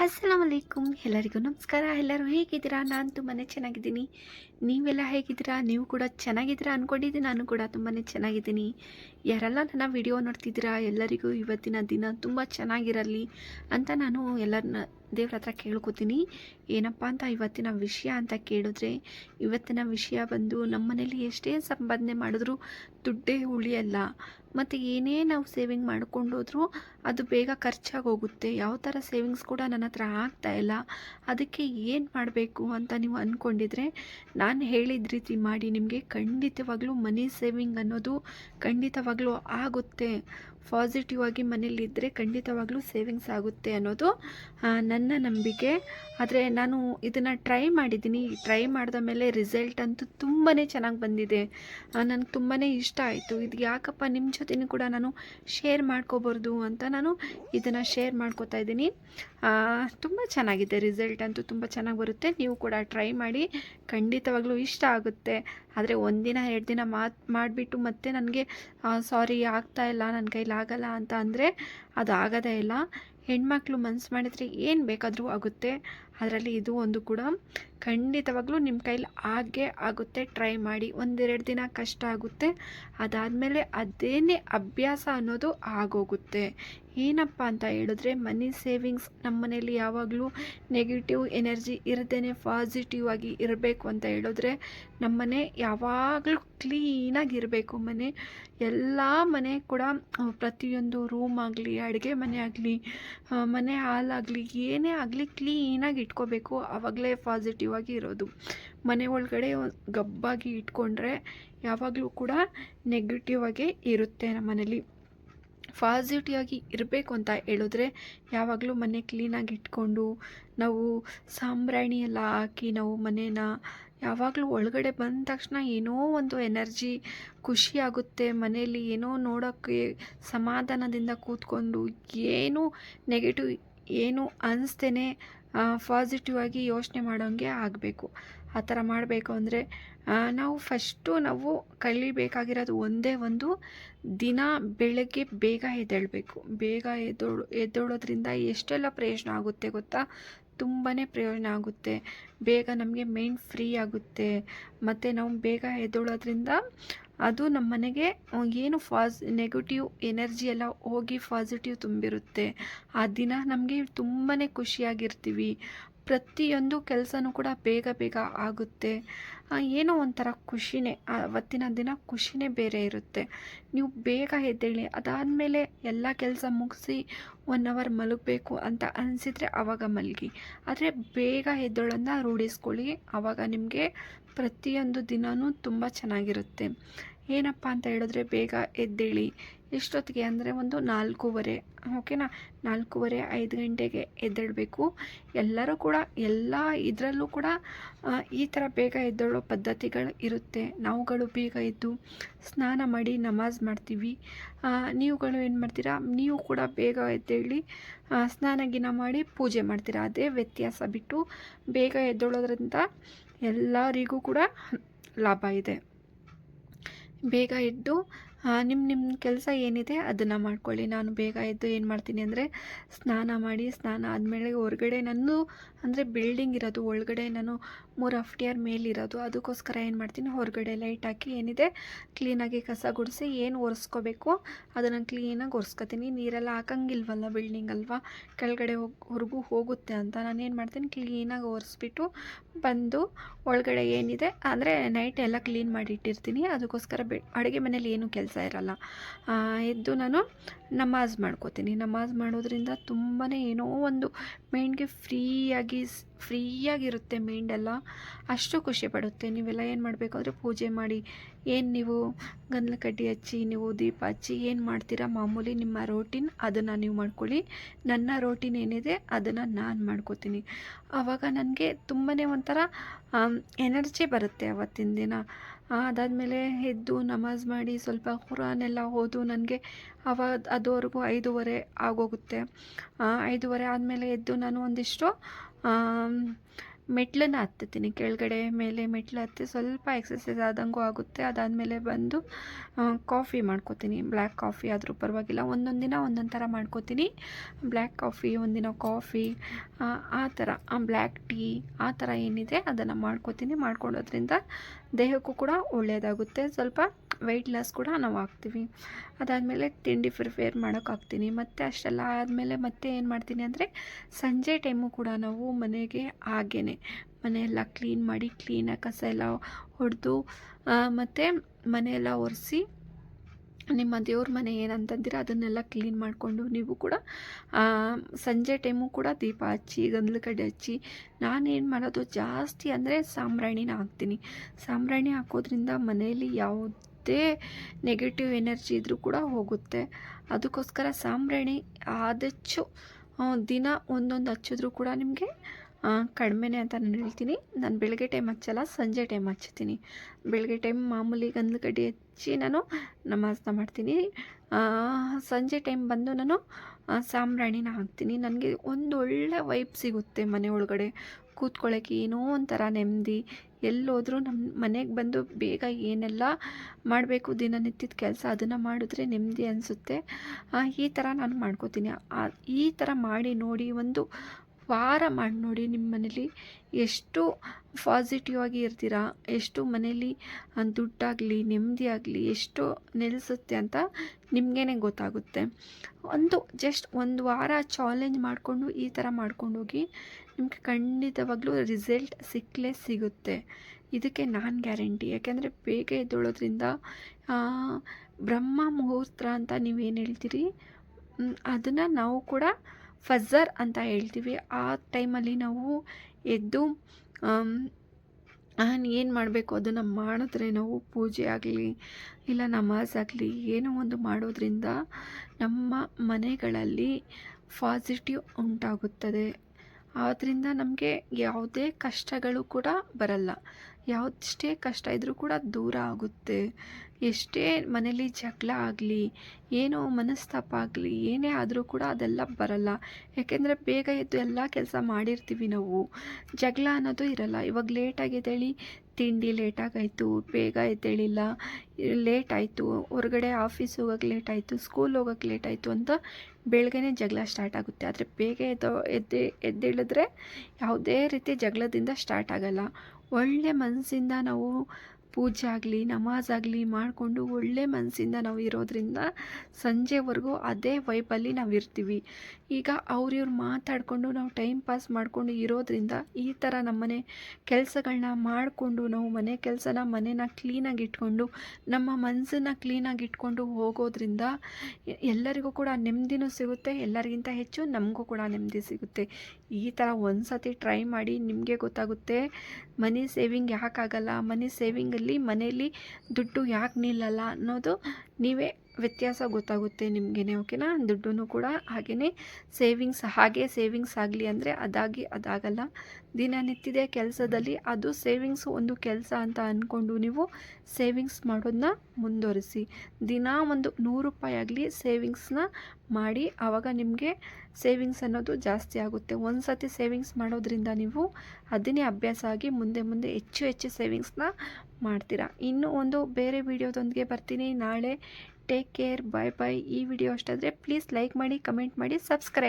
ಅಸ್ಸಲಾಮ್ ಅಲೈಕುಮ್ ಎಲ್ಲರಿಗೂ ನಮಸ್ಕಾರ. ಎಲ್ಲರೂ ಹೇಗಿದ್ದೀರಾ? ನಾನು ತುಂಬಾ ಚೆನ್ನಾಗಿದ್ದೀನಿ. ನೀವೆಲ್ಲ ಹೇಗಿದ್ದೀರಾ? ನೀವು ಕೂಡ ಚೆನ್ನಾಗಿದ್ದೀರಾ ಅಂದ್ಕೊಂಡಿದ್ದೀನಿ ನಾನು ಕೂಡ ತುಂಬಾ ಚೆನ್ನಾಗಿದ್ದೀನಿ. ಯಾರೆಲ್ಲ ನನ್ನ ವಿಡಿಯೋ ನೋಡ್ತಿದ್ದೀರಾ? ಎಲ್ಲರಿಗೂ ಇವತ್ತಿನ ದಿನ ತುಂಬ ಚೆನ್ನಾಗಿರಲಿ ಅಂತ ನಾನು ಎಲ್ಲರನ್ನ ದೇವ್ರ ಹತ್ರ ಕೇಳ್ಕೊತೀನಿ. ಏನಪ್ಪ ಅಂತ ಇವತ್ತಿನ ವಿಷಯ ಅಂತ ಕೇಳಿದ್ರೆ, ಇವತ್ತಿನ ವಿಷಯ ಬಂದು ನಮ್ಮ ಮನೇಲಿ ಎಷ್ಟೇ ಸಂಪಾದನೆ ಮಾಡಿದ್ರೂ ದುಡ್ಡೇ ಉಳಿಯಲ್ಲ. ಮತ್ತು ಏನೇ ನಾವು ಸೇವಿಂಗ್ ಮಾಡ್ಕೊಂಡೋದ್ರೂ ಅದು ಬೇಗ ಖರ್ಚಾಗಿ ಹೋಗುತ್ತೆ ಯಾವ ಥರ ಸೇವಿಂಗ್ಸ್ ಕೂಡ ನನ್ನ ಹತ್ರ ಇಲ್ಲ. ಅದಕ್ಕೆ ಏನು ಮಾಡಬೇಕು ಅಂತ ನೀವು ಅಂದ್ಕೊಂಡಿದ್ರೆ ನಾನು ಹೇಳಿದ ರೀತಿ ಮಾಡಿ. ನಿಮಗೆ ಖಂಡಿತವಾಗ್ಲೂ ಮನಿ ಸೇವಿಂಗ್ ಅನ್ನೋದು ಖಂಡಿತವಾಗ್ಲೂ ಆಗುತ್ತೆ. ಪಾಸಿಟಿವ್ ಆಗಿ ಮನೇಲಿದ್ದರೆ ಖಂಡಿತವಾಗ್ಲೂ ಸೇವಿಂಗ್ಸ್ ಆಗುತ್ತೆ ಅನ್ನೋದು ನನ್ನ ನಂಬಿಕೆ. ಆದರೆ ನಾನು ಇದನ್ನು ಟ್ರೈ ಮಾಡಿದ್ದೀನಿ. ಟ್ರೈ ಮಾಡಿದ ಮೇಲೆ ರಿಸಲ್ಟ್ ಅಂತೂ ತುಂಬಾ ಚೆನ್ನಾಗಿ ಬಂದಿದೆ. ನನಗೆ ತುಂಬಾ ಇಷ್ಟ ಆಯಿತು. ಇದು ಯಾಕಪ್ಪ ನಿಮ್ಮ ಜೊತೆನೂ ಕೂಡ ನಾನು ಶೇರ್ ಮಾಡ್ಕೋಬಾರ್ದು ಅಂತ ನಾನು ಇದನ್ನು ಶೇರ್ ಮಾಡ್ಕೋತಾ ಇದ್ದೀನಿ. ತುಂಬ ಚೆನ್ನಾಗಿದೆ ರಿಸಲ್ಟ್ ಅಂತೂ ತುಂಬ ಚೆನ್ನಾಗಿ ಬರುತ್ತೆ. ನೀವು ಕೂಡ ಟ್ರೈ ಮಾಡಿ, ಖಂಡಿತವಾಗ್ಲೂ ಇಷ್ಟ ಆಗುತ್ತೆ. ಆದರೆ ಒಂದಿನ ಎರಡು ದಿನ ಮಾತು, ಮಾಡಿಬಿಟ್ಟು ಮತ್ತೆ ನನಗೆ ಸಾರಿ ಆಗ್ತಾ ಇಲ್ಲ ನನ್ನ ಕೈಲಾಗಲ್ಲ ಅಂತ ಅಂದರೆ ಅದು ಆಗೋದೇ ಇಲ್ಲ. ಹೆಣ್ಮಕ್ಳು ಮನ್ಸು ಮಾಡಿದರೆ ಏನು ಬೇಕಾದರೂ ಆಗುತ್ತೆ. ಅದರಲ್ಲಿ ಇದು ಒಂದು ಕೂಡ ಖಂಡಿತವಾಗ್ಲೂ ನಿಮ್ಮ ಕೈಲಿ ಆಗೇ ಆಗುತ್ತೆ. ಟ್ರೈ ಮಾಡಿ ಒಂದೆರಡು ದಿನ ಕಷ್ಟ ಆಗುತ್ತೆ. ಅದಾದಮೇಲೆ ಅದೇನೇ ಅಭ್ಯಾಸ ಅನ್ನೋದು ಆಗೋಗುತ್ತೆ. ಏನಪ್ಪ ಅಂತ ಹೇಳಿದ್ರೆ ಮನಿ ಸೇವಿಂಗ್ಸ್ ನಮ್ಮ ಮನೇಲಿ ಯಾವಾಗಲೂ ನೆಗೆಟಿವ್ ಎನರ್ಜಿ ಇರದೇ ಪಾಸಿಟಿವ್ ಆಗಿ ಇರಬೇಕು ಅಂತ ಹೇಳಿದ್ರೆ ನಮ್ಮ ಮನೆ ಯಾವಾಗಲೂ ಕ್ಲೀನಾಗಿರಬೇಕು ಮನೆ, ಎಲ್ಲ ಮನೆ ಕೂಡ ಪ್ರತಿಯೊಂದು ರೂಮ್ ಆಗಲಿ, ಅಡುಗೆ ಮನೆ ಆಗಲಿ ಮನೆ ಹಾಲಾಗಲಿ ಏನೇ ಆಗಲಿ ಕ್ಲೀನಾಗಿ ಇಟ್ಕೋಬೇಕು. ಆವಾಗಲೇ ಪಾಸಿಟಿವ್ ಆಗಿ ಇರೋದು. ಮನೆ ಒಳಗಡೆ ಗಬ್ಬಾಗಿ ಇಟ್ಕೊಂಡ್ರೆ ಯಾವಾಗಲೂ ಕೂಡ ನೆಗೆಟಿವ್ ಆಗೇ ಇರುತ್ತೆ ನಮ್ಮ ಮನೇಲಿ. ಪಾಸಿಟಿವ್ ಆಗಿ ಇರಬೇಕು ಅಂತ ಹೇಳಿದ್ರೆ ಯಾವಾಗಲೂ ಮನೆ ಕ್ಲೀನಾಗಿ ಇಟ್ಕೊಂಡು, ನಾವು ಸಾಂಬ್ರಾಣಿ ಎಲ್ಲ ಹಾಕಿ ನಾವು ಮನೇನ ಯಾವಾಗಲೂ ಒಳಗಡೆ ಬಂದ ತಕ್ಷಣ ಏನೋ ಒಂದು ಎನರ್ಜಿ ಖುಷಿ ಆಗುತ್ತೆ. ಮನೆಯಲ್ಲಿ ಏನೋ ನೋಡೋಕ್ಕೆ ಸಮಾಧಾನದಿಂದ ಕೂತ್ಕೊಂಡು ಏನು ನೆಗೆಟಿವ್ ಏನು ಅನಿಸ್ತೇನೆ ಪಾಸಿಟಿವ್ ಆಗಿ ಯೋಚನೆ ಮಾಡೋಂಗೆ ಆಗಬೇಕು. ಆ ಥರ ಮಾಡಬೇಕು ಅಂದರೆ ನಾವು ಫಸ್ಟು ನಾವು ಕಲಿಬೇಕಾಗಿರೋದು ಒಂದೇ ಒಂದು ದಿನ ಬೆಳಗ್ಗೆ ಬೇಗ ಎದ್ದೇಳಬೇಕು. ಬೇಗ ಎದ್ದೋಳು, ಎದ್ದೇಳೋದ್ರಿಂದ ಎಷ್ಟೆಲ್ಲ ಪ್ರಯೋಜನ ಆಗುತ್ತೆ ಗೊತ್ತಾ? ತುಂಬಾ ಪ್ರಯೋಜನ ಆಗುತ್ತೆ. ಬೇಗ ನಮಗೆ ಮೈಂಡ್ ಫ್ರೀ ಆಗುತ್ತೆ. ಮತ್ತು ನಾವು ಬೇಗ ಎದ್ದೇಳೋದ್ರಿಂದ ಅದು ನಮ್ಮ ಮನೆಗೆ ಏನು ಫಾಸ್ ನೆಗೆಟಿವ್ ಎನರ್ಜಿ ಎಲ್ಲ ಹೋಗಿ ಪಾಸಿಟಿವ್ ತುಂಬಿರುತ್ತೆ. ಆ ದಿನ ನಮಗೆ ತುಂಬಾ ಖುಷಿಯಾಗಿರ್ತೀವಿ. ಪ್ರತಿಯೊಂದು ಕೆಲಸನೂ ಕೂಡ ಬೇಗ ಬೇಗ ಆಗುತ್ತೆ. ಏನೋ ಒಂಥರ ಖುಷಿನೇ ಅವತ್ತಿನ ದಿನ ಖುಷಿನೇ ಬೇರೆ ಇರುತ್ತೆ. ನೀವು ಬೇಗ ಎದ್ದೇಳಿ, ಅದಾದಮೇಲೆ ಎಲ್ಲ ಕೆಲಸ ಮುಗಿಸಿ ಒನ್ ಅವರ್ ಮಲಗಬೇಕು ಅಂತ ಅನಿಸಿದರೆ ಆವಾಗ ಮಲಗಿ. ಆದರೆ ಬೇಗ ಎದ್ದೇಳೋದನ್ನ ರೂಢಿಸ್ಕೊಳ್ಳಿ ಆವಾಗ ನಿಮಗೆ ಪ್ರತಿಯೊಂದು ದಿನವೂ ತುಂಬ ಚೆನ್ನಾಗಿರುತ್ತೆ. ಏನಪ್ಪ ಅಂತ ಹೇಳಿದ್ರೆ ಬೇಗ ಎದ್ದೇಳಿ ಎಷ್ಟೊತ್ತಿಗೆ ಅಂದರೆ ಒಂದು ನಾಲ್ಕೂವರೆ, ಓಕೆನಾ? ನಾಲ್ಕೂವರೆ ಐದು ಗಂಟೆಗೆ ಎದ್ದೇಳಬೇಕು. ಎಲ್ಲರೂ ಕೂಡ, ಎಲ್ಲ ಇದರಲ್ಲೂ ಕೂಡ ಈ ಥರ ಬೇಗ ಎದ್ದೇಳೋ ಪದ್ಧತಿಗಳು ಇರುತ್ತೆ. ನಾವುಗಳು ಬೇಗ ಎದ್ದು ಸ್ನಾನ ಮಾಡಿ ನಮಾಜ್ ಮಾಡ್ತೀವಿ. ನೀವುಗಳು ಏನು ಮಾಡ್ತೀರಾ? ನೀವು ಕೂಡ ಬೇಗ ಎದ್ದೇಳಿ ಸ್ನಾನ ಗಿನ ಮಾಡಿ ಪೂಜೆ ಮಾಡ್ತೀರಾ? ಅದೇ ವ್ಯತ್ಯಾಸ ಬಿಟ್ಟು ಬೇಗ ಎದ್ದೇಳೋದ್ರಿಂದ ಎಲ್ಲರಿಗೂ ಕೂಡ ಲಾಭ ಇದೆ. ಬೇಗ ಎದ್ದು ನಿಮ್ಮ ನಿಮ್ಮ ಕೆಲಸ ಏನಿದೆ ಅದನ್ನು ಮಾಡ್ಕೊಳ್ಳಿ. ನಾನು ಬೇಗ ಎದ್ದು ಏನು ಮಾಡ್ತೀನಿ ಅಂದರೆ ಸ್ನಾನ ಮಾಡಿ, ಸ್ನಾನ ಆದಮೇಲೆ ಹೊರಗಡೆ ನಾನು ಅಂದರೆ ಬಿಲ್ಡಿಂಗ್ ಇರೋದು, ಒಳಗಡೆ ನಾನು ಮೂರು ಅಫ್ಟಿಯರ್ ಮೇಲಿರೋದು ಅದಕ್ಕೋಸ್ಕರ ಏನು ಮಾಡ್ತೀನಿ, ಹೊರಗಡೆ ಲೈಟ್ ಹಾಕಿ ಏನಿದೆ ಕ್ಲೀನಾಗಿ ಕಸ ಗುಡಿಸಿ ಏನು ಒರೆಸ್ಕೋಬೇಕು ಅದನ್ನು ಕ್ಲೀನಾಗಿ ಒರೆಸ್ಕೊತೀನಿ. ನೀರೆಲ್ಲ ಹಾಕಂಗಿಲ್ವಲ್ಲ ಬಿಲ್ಡಿಂಗ್ ಅಲ್ವಾ? ಕೆಳಗಡೆ ಹೋಗಿ ಹೋಗುತ್ತೆ ಅಂತ ನಾನು ಏನು ಮಾಡ್ತೀನಿ ಕ್ಲೀನಾಗಿ ಒರೆಸ್ಬಿಟ್ಟು ಬಂದು ಒಳಗಡೆ ಏನಿದೆ ಅಂದರೆ ನೈಟ್ ಎಲ್ಲ ಕ್ಲೀನ್ ಮಾಡಿ ಇಟ್ಟಿರ್ತೀನಿ. ಅದಕ್ಕೋಸ್ಕರ ಬೆ, ಅಡುಗೆ ಮನೇಲಿ ಏನು ಕೆಲಸ ಇರಲ್ಲ. ಎದ್ದು ನಾನು ನಮಾಜ್ ಮಾಡ್ಕೋತೀನಿ. ನಮಾಜ್ ಮಾಡೋದ್ರಿಂದ ತುಂಬಾ ಏನೋ ಒಂದು ಮೈಂಡ್ಗೆ ಫ್ರೀಯಾಗಿ ಫ್ರೀಯಾಗಿರುತ್ತೆ ಮೈಂಡ್ ಎಲ್ಲ. ಅಷ್ಟು ಖುಷಿ ಪಡುತ್ತೆ. ನೀವೆಲ್ಲ ಏನು ಮಾಡಬೇಕಾದ್ರೆ ಪೂಜೆ ಮಾಡಿ. ಏನು ನೀವು ಗಂಧಲ ಕಡ್ಡಿ ಹಚ್ಚಿ, ನೀವು ದೀಪ ಹಚ್ಚಿ ಏನು ಮಾಡ್ತೀರಾ? ಮಾಮೂಲಿ ನಿಮ್ಮ ರೋಟೀನ್ ಅದನ್ನು ನೀವು ಮಾಡ್ಕೊಳ್ಳಿ. ನನ್ನ ರೋಟೀನ್ ಏನಿದೆ ಅದನ್ನು ನಾನು ಮಾಡ್ಕೋತೀನಿ. ಆವಾಗ ನನಗೆ ತುಂಬಾ ಒಂಥರ ಎನರ್ಜಿ ಬರುತ್ತೆ ಅವತ್ತಿನ ದಿನ. ಅದಾದಮೇಲೆ ಎದ್ದು ನಮಾಜ್ ಮಾಡಿ ಸ್ವಲ್ಪ ಕುರಾನ್ ಎಲ್ಲ ಓದು. ನನಗೆ ಅವ ಅದುವರೆಗೂ ಐದೂವರೆ ಆಗೋಗುತ್ತೆ. ಐದೂವರೆ ಆದಮೇಲೆ ಎದ್ದು ನಾನು ಒಂದಿಷ್ಟು ಮೆಟ್ಲನ್ನ ಹತ್ತುತ್ತೀನಿ. ಕೆಳಗಡೆ ಮೇಲೆ ಮೆಟ್ಲು ಹತ್ತಿ ಸ್ವಲ್ಪ ಎಕ್ಸಸೈಸ್ ಆದಂಗೂ ಆಗುತ್ತೆ. ಅದಾದಮೇಲೆ ಬಂದು ಕಾಫಿ ಮಾಡ್ಕೋತೀನಿ. ಬ್ಲ್ಯಾಕ್ ಕಾಫಿ ಆದರೂ ಪರವಾಗಿಲ್ಲ. ಒಂದೊಂದು ದಿನ ಒಂದೊಂದು ಥರ ಮಾಡ್ಕೋತೀನಿ. ಬ್ಲ್ಯಾಕ್ ಕಾಫಿ ಒಂದಿನ ಕಾಫಿ ಆ ಥರ. ಬ್ಲ್ಯಾಕ್ ಟೀ ಆ ಥರ ಏನಿದೆ ಅದನ್ನು ಮಾಡ್ಕೋತೀನಿ. ಮಾಡ್ಕೊಳ್ಳೋದ್ರಿಂದ ದೇಹಕ್ಕೂ ಕೂಡ ಒಳ್ಳೆಯದಾಗುತ್ತೆ. ಸ್ವಲ್ಪ ವೆಯ್ಟ್ ಲಾಸ್ ಕೂಡ ನಾವು ಹಾಕ್ತೀವಿ. ಅದಾದಮೇಲೆ ತಿಂಡಿ ಪ್ರಿಪೇರ್ ಮಾಡೋಕ್ಕಾಗ್ತೀನಿ ಮತ್ತು ಅಷ್ಟೆಲ್ಲ ಆದಮೇಲೆ ಮತ್ತೆ ಏನು ಮಾಡ್ತೀನಿ ಅಂದರೆ ಸಂಜೆ ಟೈಮು ಕೂಡ ನಾವು ಮನೆಗೆ ಹಾಗೇ ಮನೆಯೆಲ್ಲ ಕ್ಲೀನ್ ಮಾಡಿ ಕ್ಲೀನಾಗಿ ಕಸ ಎಲ್ಲ ಹೊಡೆದು ಮತ್ತು ಮನೆಯೆಲ್ಲ ಒರೆಸಿ ನಿಮ್ಮ ದೇವ್ರ ಮನೆ ಏನಂತಂದಿರ ಅದನ್ನೆಲ್ಲ ಕ್ಲೀನ್ ಮಾಡಿಕೊಂಡು ನೀವು ಕೂಡ ಸಂಜೆ ಟೈಮು ಕೂಡ ದೀಪ ಹಚ್ಚಿ ಗಂಧದ ಕಡ್ಡಿ ಹಚ್ಚಿ, ನಾನೇನು ಮಾಡೋದು ಜಾಸ್ತಿ ಅಂದರೆ ಸಾಂಬ್ರಾಣಿನ ಹಾಕ್ತೀನಿ. ಸಾಂಬ್ರಾಣಿ ಹಾಕೋದ್ರಿಂದ ಮನೆಯಲ್ಲಿ ಯಾವುದೇ ನೆಗೆಟಿವ್ ಎನರ್ಜಿ ಇದ್ದರೂ ಕೂಡ ಹೋಗುತ್ತೆ. ಅದಕ್ಕೋಸ್ಕರ ಸಾಂಬ್ರಾಣಿ ಆದಷ್ಟು ದಿನ ಒಂದೊಂದು ಹಚ್ಚಿದ್ರೂ ಕೂಡ ನಿಮಗೆ ಕಡಿಮೆನೇ ಅಂತ ನಾನು ಹೇಳ್ತೀನಿ. ನಾನು ಬೆಳಗ್ಗೆ ಟೈಮ್ ಹಚ್ಚಲ್ಲ, ಸಂಜೆ ಟೈಮ್ ಹಚ್ತೀನಿ ಬೆಳಗ್ಗೆ ಟೈಮ್ ಮಾಮೂಲಿ ಗಂಧದ ಕಡ್ಡಿ ಹಚ್ಚಿ ನಾನು ನಮಾಜ್ನ ಮಾಡ್ತೀನಿ. ಸಂಜೆ ಟೈಮ್ ಬಂದು ನಾನು ಸಾಂಬ್ರಾಣಿನ ಹಾಕ್ತೀನಿ. ನನಗೆ ಒಂದು ಒಳ್ಳೆ ವೈಬ್ ಸಿಗುತ್ತೆ ಮನೆ ಒಳಗಡೆ. ಕೂತ್ಕೊಳ್ಳೋಕೆ ಏನೋ ಒಂಥರ ನೆಮ್ಮದಿ. ಎಲ್ಲೋದ್ರೂ ನಮ್ಮ ಮನೆಗೆ ಬಂದು ಬೇಗ ಏನೆಲ್ಲ ಮಾಡಬೇಕು, ದಿನನಿತ್ಯದ ಕೆಲಸ ಅದನ್ನು ಮಾಡಿದ್ರೆ ನೆಮ್ಮದಿ ಅನಿಸುತ್ತೆ. ಈ ಥರ ನಾನು ಮಾಡ್ಕೋತೀನಿ. ಈ ಥರ ಮಾಡಿ ನೋಡಿ ಒಂದು ವಾರ ಮಾಡಿ ನೋಡಿ ನಿಮ್ಮ ಮನೇಲಿ ಎಷ್ಟು ಪಾಸಿಟಿವ್ ಆಗಿ ಇರ್ತೀರಾ, ಎಷ್ಟು ಮನೇಲಿ ದುಡ್ಡಾಗಲಿ ನೆಮ್ಮದಿ ಆಗಲಿ ಎಷ್ಟು ನೆಲೆಸುತ್ತೆ ಅಂತ ನಿಮಗೇನೆ ಗೊತ್ತಾಗುತ್ತೆ. ಒಂದು ಜಸ್ಟ್ ಒಂದು ವಾರ ಚಾಲೆಂಜ್ ಮಾಡಿಕೊಂಡು ಈ ಥರ ಮಾಡ್ಕೊಂಡೋಗಿ ನಿಮಗೆ ಖಂಡಿತವಾಗ್ಲೂ ರಿಸಲ್ಟ್ ಸಿಕ್ಕಲೇ ಸಿಗುತ್ತೆ. ಇದಕ್ಕೆ ನಾನು ಗ್ಯಾರಂಟಿ ಯಾಕೆಂದರೆ ಬೇಗ ಎದ್ದೊಳೋದ್ರಿಂದ ಬ್ರಹ್ಮ ಮುಹೂರ್ತ ಅಂತ ನೀವೇನು ಹೇಳ್ತೀರಿ ಅದನ್ನು ನಾವು ಕೂಡ ಫಜರ್ ಅಂತ ಹೇಳ್ತೀವಿ. ಆ ಟೈಮಲ್ಲಿ ನಾವು ಎದ್ದು ಏನು ಮಾಡಬೇಕು ಅದನ್ನು ಮಾಡಿದ್ರೆ ನಾವು ಪೂಜೆ ಆಗಲಿ, ಇಲ್ಲ ನಮಾಜ್ ಆಗಲಿ, ಏನೋ ಒಂದು ಮಾಡೋದ್ರಿಂದ ನಮ್ಮ ಮನೆಗಳಲ್ಲಿ ಪಾಸಿಟಿವ್ ಉಂಟಾಗುತ್ತದೆ. ಆದ್ದರಿಂದ ನಮಗೆ ಯಾವುದೇ ಕಷ್ಟಗಳು ಕೂಡ ಬರಲ್ಲ. ಯಾವುದಷ್ಟೇ ಕಷ್ಟ ಇದ್ದರೂ ಕೂಡ ದೂರ ಆಗುತ್ತೆ. ಎಷ್ಟೇ ಮನೇಲಿ ಜಗಳ ಆಗಲಿ, ಏನೋ ಮನಸ್ತಾಪ ಆಗಲಿ, ಏನೇ ಆದರೂ ಕೂಡ ಅದೆಲ್ಲ ಬರಲ್ಲ. ಯಾಕೆಂದರೆ ಬೇಗ ಎದ್ದು ಎಲ್ಲ ಕೆಲಸ ಮಾಡಿರ್ತೀವಿ ನಾವು. ಜಗಳ ಅನ್ನೋದು ಇರಲ್ಲ. ಇವಾಗ ಲೇಟಾಗಿ ಎದ್ದೇಳಿ ತಿಂಡಿ ಲೇಟಾಗಾಯಿತು ಬೇಗ ಎದ್ದೇಳಿಲ್ಲ ಲೇಟ್ ಆಯಿತು, ಹೊರಗಡೆ ಆಫೀಸ್ ಹೋಗೋಕ್ಕೆ ಲೇಟ್ ಆಯಿತು ಸ್ಕೂಲ್ ಹೋಗೋಕ್ಕೆ ಲೇಟ್ ಆಯಿತು ಅಂತ ಬೆಳಗ್ಗೆನೇ ಜಗಳ ಸ್ಟಾರ್ಟ್ ಆಗುತ್ತೆ. ಆದರೆ ಬೇಗ ಎದ್ದು, ಎದ್ದೆ, ಎದ್ದೇಳಿದ್ರೆ ಯಾವುದೇ ರೀತಿ ಜಗಳದಿಂದ ಸ್ಟಾರ್ಟ್ ಆಗಲ್ಲ. ಒಳ್ಳೆ ಮನಸ್ಸಿಂದ ನಾವು ಪೂಜೆ ಆಗಲಿ, ನಮಾಜ್ ಆಗಲಿ ಮಾಡಿಕೊಂಡು ಒಳ್ಳೆ ಮನಸ್ಸಿಂದ ನಾವು ಇರೋದ್ರಿಂದ ಸಂಜೆವರೆಗೂ ಅದೇ ವೈಪಲ್ಲಿ ನಾವು ಇರ್ತೀವಿ. ಈಗ ಅವ್ರಿವ್ರು ಮಾತಾಡಿಕೊಂಡು ನಾವು ಟೈಮ್ ಪಾಸ್ ಮಾಡಿಕೊಂಡು ಇರೋದ್ರಿಂದ ಈ ಥರ ನಮ್ಮನೆ ಕೆಲಸಗಳನ್ನ ಮಾಡಿಕೊಂಡು ನಾವು ಮನೆ ಕೆಲಸನ ಮನೇನ ಕ್ಲೀನಾಗಿ ಇಟ್ಕೊಂಡು, ನಮ್ಮ ಮನಸ್ಸನ್ನು ಕ್ಲೀನಾಗಿ ಇಟ್ಕೊಂಡು ಹೋಗೋದ್ರಿಂದ ಎಲ್ಲರಿಗೂ ಕೂಡ ನೆಮ್ಮದಿನೂ ಸಿಗುತ್ತೆ, ಎಲ್ಲರಿಗಿಂತ ಹೆಚ್ಚು ನಮಗೂ ಕೂಡ ನೆಮ್ಮದಿ ಸಿಗುತ್ತೆ. ಈ ಥರ ಒಂದು ಸತಿ ಟ್ರೈ ಮಾಡಿ ನಿಮಗೆ ಗೊತ್ತಾಗುತ್ತೆ, ಮನಿ ಸೇವಿಂಗ್ ಯಾಕಾಗಲ್ಲ ಮನಿ ಸೇವಿಂಗಲ್ಲಿ ಮನೆಯಲ್ಲಿ ದುಡ್ಡು ಯಾಕೆ ನಿಲ್ಲಲ್ಲ ಅನ್ನೋದು ನೀವೇ ವ್ಯತ್ಯಾಸ ಗೊತ್ತಾಗುತ್ತೆ ನಿಮಗೇನೆ, ಓಕೆನಾ? ದುಡ್ಡು ಕೂಡ ಹಾಗೆಯೇ ಸೇವಿಂಗ್ಸ್, ಹಾಗೆ ಸೇವಿಂಗ್ಸ್ ಆಗಲಿ ಅಂದರೆ ಅದಾಗಿ ಅದಾಗಲ್ಲ. ದಿನನಿತ್ಯದ ಕೆಲಸದಲ್ಲಿ ಅದು ಸೇವಿಂಗ್ಸ್ ಒಂದು ಕೆಲಸ ಅಂತ ಅಂದ್ಕೊಂಡು ನೀವು ಸೇವಿಂಗ್ಸ್ ಮಾಡೋದನ್ನ ಮುಂದುವರಿಸಿ. ದಿನ ಒಂದು ನೂರು ರೂಪಾಯಿ ಆಗಲಿ ಸೇವಿಂಗ್ಸ್ನ ಮಾಡಿ ಆವಾಗ ನಿಮಗೆ ಸೇವಿಂಗ್ಸ್ ಅನ್ನೋದು ಜಾಸ್ತಿ ಆಗುತ್ತೆ. ಒಂದು ಸತಿ ಸೇವಿಂಗ್ಸ್ ಮಾಡೋದ್ರಿಂದ ನೀವು ಅದನ್ನೇ ಅಭ್ಯಾಸ ಆಗಿ ಮುಂದೆ ಮುಂದೆ ಹೆಚ್ಚು ಹೆಚ್ಚು ಸೇವಿಂಗ್ಸ್ನ ಮಾಡ್ತೀರಾ. ಇನ್ನೂ ಒಂದು ಬೇರೆ ವಿಡಿಯೋದೊಂದಿಗೆ ಬರ್ತೀನಿ. ನಾಳೆ ಟೇಕ್ ಕೇರ್ ಬಾಯ್ ಬಾಯ್ ಈ ವಿಡಿಯೋ ಅಷ್ಟಾದರೆ ಪ್ಲೀಸ್ ಲೈಕ್ ಮಾಡಿ ಕಮೆಂಟ್ ಮಾಡಿ ಸಬ್ಸ್ಕ್ರೈಬ್